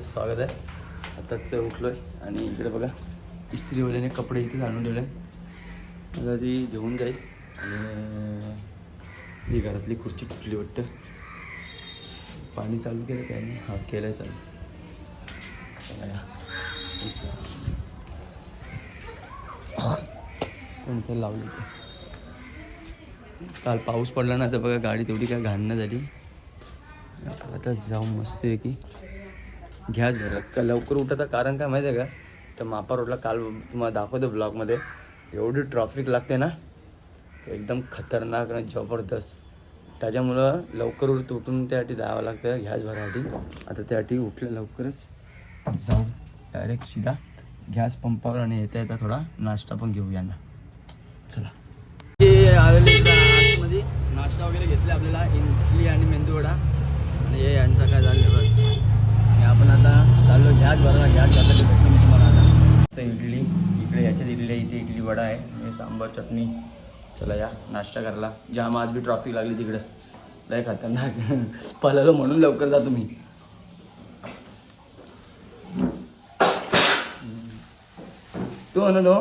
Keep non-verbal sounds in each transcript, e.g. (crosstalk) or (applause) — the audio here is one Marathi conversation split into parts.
तुमचं स्वागत आहे. आताच उठलो आहे आणि इकडे बघा इस्त्रीवाल्याने कपडे इथे आणून ठेवले. आता ती घेऊन जाईल. आणि ही घरातली खुर्ची फुटली वाटतं. पाणी चालू केलं त्याने हां केलं आहे चालू. चला कोणतं लावली काल पाऊस पडला ना तर बघा गाडी तेवढी काय घाण नाही झाली. आता जाऊ मस्त आहे की घ्या जरा. का लवकर उठायचं कारण काय माहिती आहे का? तर मापा रोडला काल तुम्हाला दाखवतो ब्लॉगमध्ये. एवढी ट्रॉफिक लागते ना? एकदम खतरनाक आणि जबरदस्त. त्याच्यामुळं लवकर उठत उठून त्यासाठी जावं लागतं. गॅस भरासाठी आता त्यासाठी उठलं लवकरच. जाऊ डायरेक्ट सीधा गॅस पंपावर आणि येता येता थोडा नाश्ता पण घेऊ यांना चला हे आलेले इकडं आतमध्ये नाश्ता वगैरे घेतले आपल्याला इडली आणि मेंदूवडा आणि हे यांचं काय झालं बघ आणि आपण आता चाललो गॅस भरायला गॅस घातला ते भेटलं मी तुम्हाला आता असं इडली इकडे याच्यात इडली आहे इथे इडली वडा आहे हे सांबर चटणी. चला या नाश्ता करायला. जाम आज बी ट्रॉफिक लागली तिकडं. लय खतरनाक. (laughs) पळालो म्हणून लवकर जा तुम्ही. तो ना तो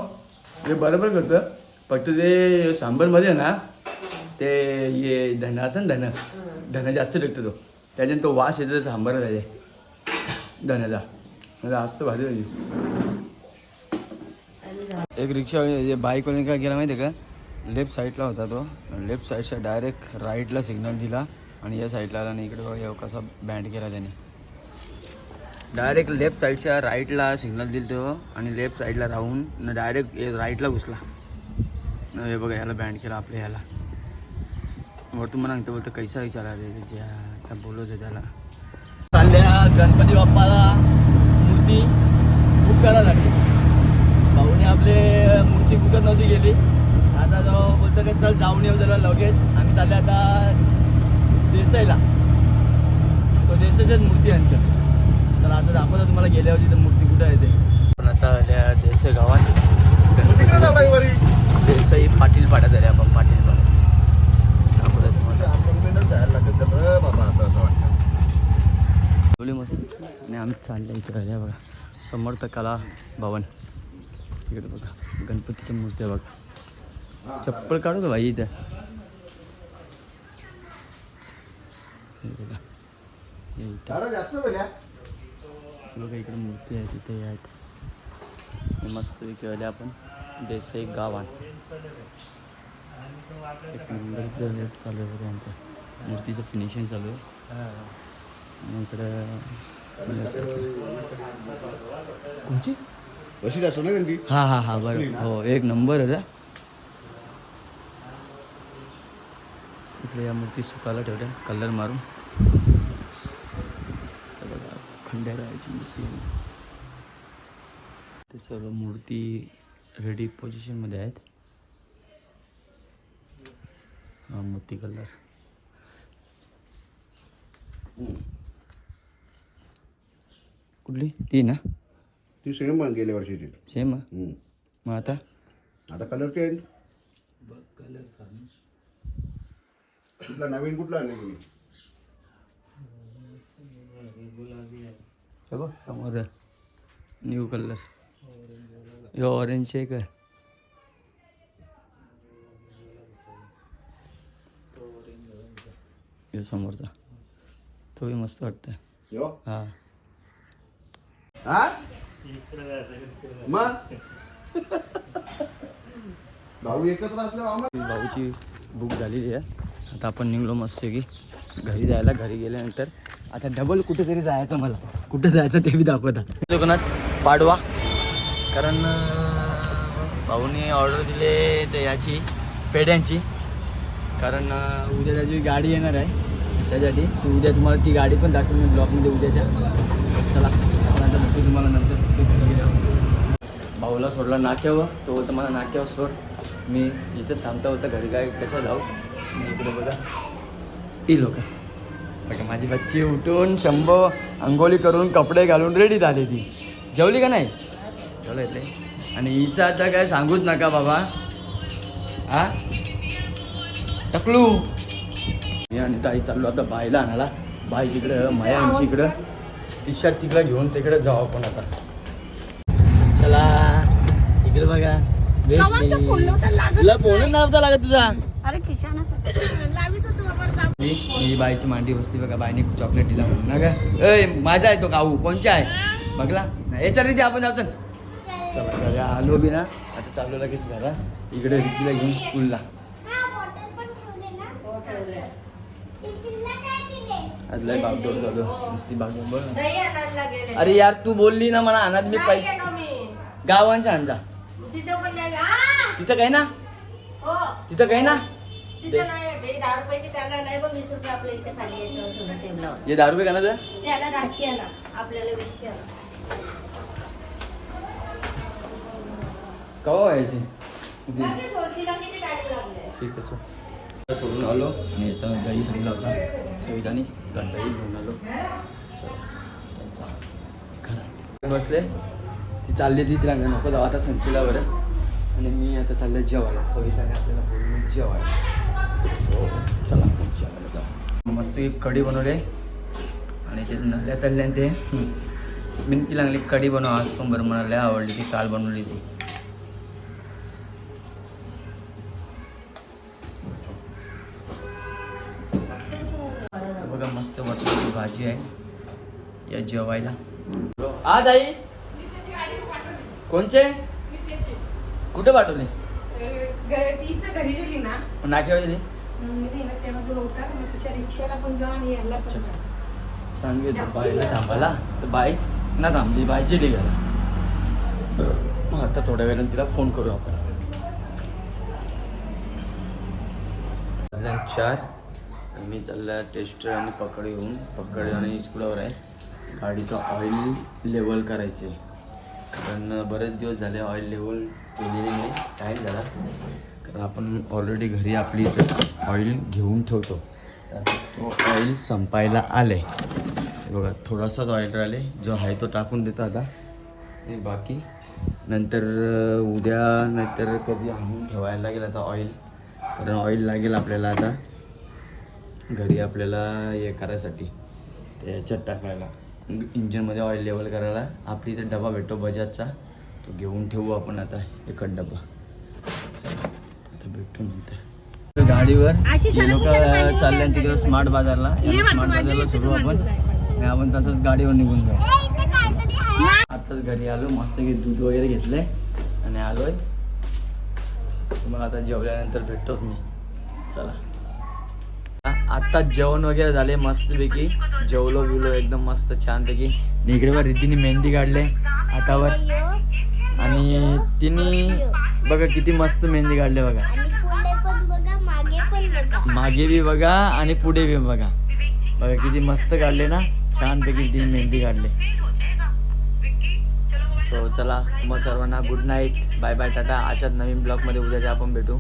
हे बरोबर करतं. फक्त ते सांबरमध्ये ना ते हे धन असं ना धन धन जास्त टाकतो तो. त्याच्याने तो वास येतो सांबर त्याचे धन्याचा असतो भाजी एक रिक्षा जे बाईकवाल्याने काय केला माहिती आहे का लेफ्ट साईडला होता तो. लेफ्ट साईडच्या डायरेक्ट राईटला सिग्नल दिला आणि या साईडला आला आणि इकडे कसा बँड केला त्याने. डायरेक्ट लेफ्ट साईडच्या राईटला सिग्नल दिलं तो आणि लेफ्ट साईडला राहून डायरेक्ट राईटला घुसला. न हे बघा ह्याला बँड केला आपल्या ह्याला वरतून मला सांगतो बोलतो कैसा विचारा रे त्याच्या आता बोलवतो त्याला. चालल्या गणपती बाप्पाला मूर्ती बुक करायला लागली. आपले मूर्ती बुकत नव्हती गेली. आता जो बोलतो की चल जाऊन येऊ जरा लगेच. आम्ही चालले आता देसाईला. तो देसाईच्याच मूर्ती आणतो. चला आता दाखवतो तुम्हाला गेल्यावर तिथं मूर्ती कुठं आहे ते. पण आता आल्या देसाई गावात. देसाई पाटील पाड्या झाल्या आपण पाटील एवढी मस्त. आणि आम्ही इथे राहिल्या बघा समर्थ कला भवन. इकडे बघा गणपतीच्या मूर्त्या बघा. चप्पल काढू का भाई इथं? बघा. इकडे मूर्ती आहे तिथे आहेत मस्त आले आपण. देसाई गावात. एक नंबर चालू आहे बघा यांचं. मूर्तीचं फिनिशिंग चालू आहे. इकडं कोणची? बशी असतो ना त्यांची हा हा हा बरं. हो एक नंबर आहे. इकडे या मूर्ती सुकायला ठेवल्या कलर मारून. खंडेरायाची मूर्ती. ते सर्व मूर्ती रेडी पोझिशनमध्ये आहेत. हा मोती कलर कुठली? ती ना ती सेम गेल्या वर्षीची. सेम? हम्म. मग आता? आता कलर चेंज कुठला नवीन कुठला आणले तुम्ही हे बघ समोर न्यू कलर हे ऑरेंज आहे. का हे समोरचा. तो बी मस्त वाटतं यो. हा. हा? मग? (laughs) भाऊ एकत्र असल्यावर भाऊची बुक झालेली आहे. आता आपण निघलो मस्त की घरी जायला घरी गेल्यानंतर आता डबल कुठेतरी जायचं मला. कुठं जायचं ते बी दाखवता. दुकानात पाडवा. कारण भाऊने ऑर्डर दिले ते याची पेड्यांची. कारण उद्या त्याची गाडी येणार आहे. त्यासाठी ती उद्या तुम्हाला ती गाडी पण दाखवेल मी ब्लॉकमध्ये उद्याच्या. चला आपण आता भेटू तुम्हाला नंतर. भाऊला सोडला नाक्यावर तो बोलतो मला नाक्यावर सोड. मी इथं थांबता होता घरी काय कसं जाऊ? मी इकडे बघा इलो लोक. बघा माझी बच्ची उठून शंभर अंघोळी करून कपडे घालून रेडी झाली ती. जेवली का नाही? जेवलं येते आणि हिचं आता काय सांगूच नका बाबा. हा टकलू मी आणि ताई चाललो आता बाईला आणाला बाई तिकडं माया आमची इकडं. टी शर्ट तिकडं घेऊन तिकडे जाऊ आपण आता. चला. इकडे बघा. तुला फोन नव्हता लागत तुझा. अरे ही बाईची मांडी बसती बघा बाईने चॉकलेट दिला म्हणून. ना का ए माझा आहे तो काऊ. कोणचा आहे? बघला. नाही हे चल रे ते आपण जाऊ चल. चला घरी आलो बी ना. आता चाललो लगेच घरा इकडे रितीला घेऊन स्कूलला आज लय बागडोर चालू नुसती बागडोर. अरे यार तू बोलली ना मला अनाथ मी मी. गावांच्या आणजा तिथं पण नाही हा! तिथं काय ना हो तिथं काय ना तिथं नाही भेटले. दहा रुपयाची त्यांना नाही बघ वीस रुपये आपल्या इथे खाली याच्यावर ठेवलं टेबलावर हे दहा रुपये का ना तुझं? त्याला दहाची आहे ना आपल्याला वीसशे आहे. केव्हा व्हायची किती? लगेच हो, तिला किती टाइम लागले ठीक आहे चल. सोडून आलो आणि आता दही सांगला होता सवितानी दही घेऊन आलो चल, जायचं. घरात. बसले ती चालली ती तिला नको जाऊ. आता संचीला बरं. आणि मी आता चाललं जेवायला. सविताने आपल्याला बोलून जेवायला. सो चला जेवायला जाऊ. मस्त एक कढी बनवली. आणि ते नल्या तळल्या ते मी ती लागली कढी बनव. आज पण बरं म्हणाले आवडली ती काल बनवली ती. बघा मस्त वाटण्याची भाजी आहे या जेवायला. आज आई कोणचे? कुठे पाठवले? इथं घरी गेली ना. नाक्यावर दिली मी नेलं तेव्हा तुला उतार मग तशा रिक्षाला पण जा आणि यायला पण अच्छा. जा. सांगितलं बाईला थांबायला. तर बाई ना थांबली बाई गेली गेला मग आता थोड्या वेळानं तिला फोन करू आपण. चार. आणि मी चालला टेस्टर आणि पकड घेऊन. पकड आणि स्कूलावर आहे. गाडीचं ऑइल लेवल करायचे कारण बरेच दिवस झाले ऑइल लेवल केलेली नाही टाईम झाला. कारण आपण ऑलरेडी घरी आपली इथं ऑइल घेऊन ठेवतो. तर तो ऑइल संपायला आले. बघा थोडासाच ऑइल राहिले. जो आहे तो टाकून देतो आता. आणि बाकी. नंतर उद्या नाहीतर कधी आणून ठेवायला लागेल आता ऑइल कारण ऑइल लागेल आपल्याला आता. घरी आपल्याला हे करायसाठी. ते टाकायला. इंजनमध्ये ऑइल लेवल करायला. आपली इथे डबा भेटतो बजाजचा. तो घेऊन ठेवू आपण आता. एकच डबा. आता भेटू नंतर. गाडीवर हे लोक पाणी चालले तिकडे. स्मार्ट बाजारला. स्मार्ट बाजारला सुरू आपण. आणि आपण तसंच गाडीवर निघून जाऊ. आताच घरी आलो. मस्त की दूध वगैरे घेतलंय. आणि आलोय. मग आता जेवल्यानंतर भेटतोच मी. चला. आत्ताच जेवण वगैरे झाले मस्तपैकी. जेवलो बिवलो एकदम मस्त छानपैकी. आणि रिद्धीने मेहंदी काढले हातावर. आणि तिने बघा किती मस्त मेहंदी काढले बघा. मागे बी बघा आणि पुढे बी बघा. बघा किती मस्त काढले ना. छानपैकी तिने मेहंदी काढले. सो चला मग सर्वांना good night bye bye tata. अशाच नवीन ब्लॉगमध्ये उद्याच्या आपण भेटू.